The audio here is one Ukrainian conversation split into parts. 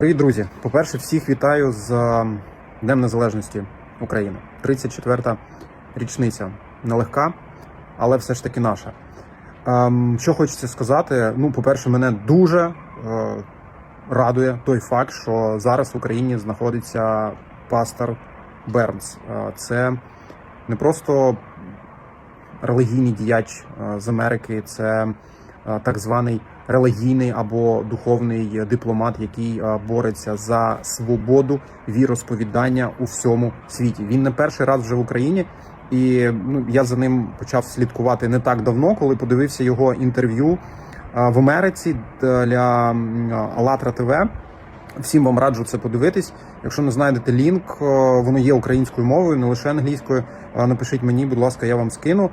Привіт, друзі! По-перше, всіх вітаю з е, Днем Незалежності України. 34-та річниця нелегка, але все ж таки наша. Ем, що хочеться сказати? Ну, по-перше, мене дуже е, радує той факт, що зараз в Україні знаходиться пастор Бернс. Е, це не просто релігійний діяч е, з Америки, це так званий релігійний або духовний дипломат, який е, бореться за свободу віросповідання у всьому світі. Він не перший раз вже в Україні, і ну я за ним почав слідкувати не так давно, коли подивився його інтерв'ю е, в Америці для м, АЛЛАТРА ТВ. Всім вам раджу це подивитись. Якщо не знайдете лінк, е, воно є українською мовою, не лише англійською. Напишіть мені, будь ласка, я вам скину.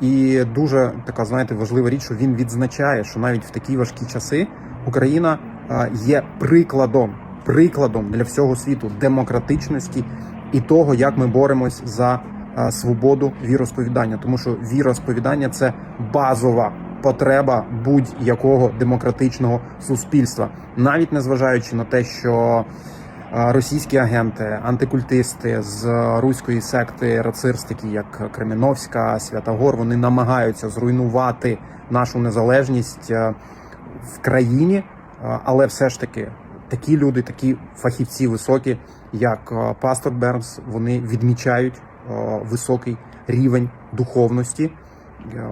І дуже така, знаєте, важлива річ, що він відзначає, що навіть в такі важкі часи Україна е, є прикладом, прикладом для всього світу демократичності і того, як ми боремось за е, свободу віросповідання, тому що віросповідання це базова потреба будь-якого демократичного суспільства, навіть незважаючи на те, що е, російські агенти, антикультисти з руської секти рацирс, такі як Кременовська, Святогор, вони намагаються зруйнувати нашу незалежність е, в країні, е, але все ж таки такі люди, такі фахівці високі, як пастор Бернс, вони відмічають високий рівень духовності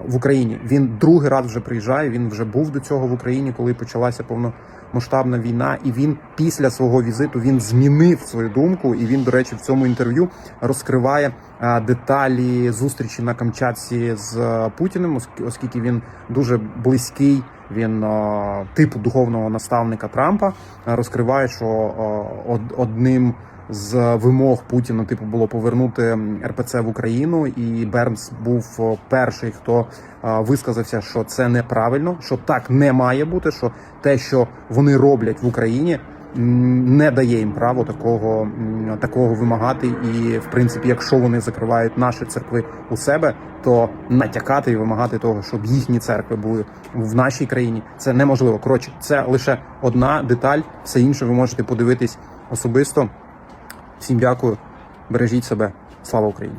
в Україні. Він другий раз вже приїжджає. Він вже був до цього в Україні, коли почалася повномасштабна війна. І він після свого візиту він змінив свою думку. І він, до речі, в цьому інтерв'ю розкриває е, деталі зустрічі на Камчатці з е, Путіним, оск- оскільки він дуже близький. Він е, тип духовного наставника Трампа е, розкриває, що е, од- одним з вимог Путіна типу було повернути РПЦ в Україну, і Бернс був перший, хто висказався, що це неправильно, що так не має бути. Що те, що вони роблять в Україні, не дає їм право такого, такого вимагати. І в принципі, якщо вони закривають наші церкви у себе, то натякати і вимагати того, щоб їхні церкви були в нашій країні, це неможливо. Коротше, це лише одна деталь. Все інше ви можете подивитись особисто. Всім дякую, бережіть себе. Слава Україні!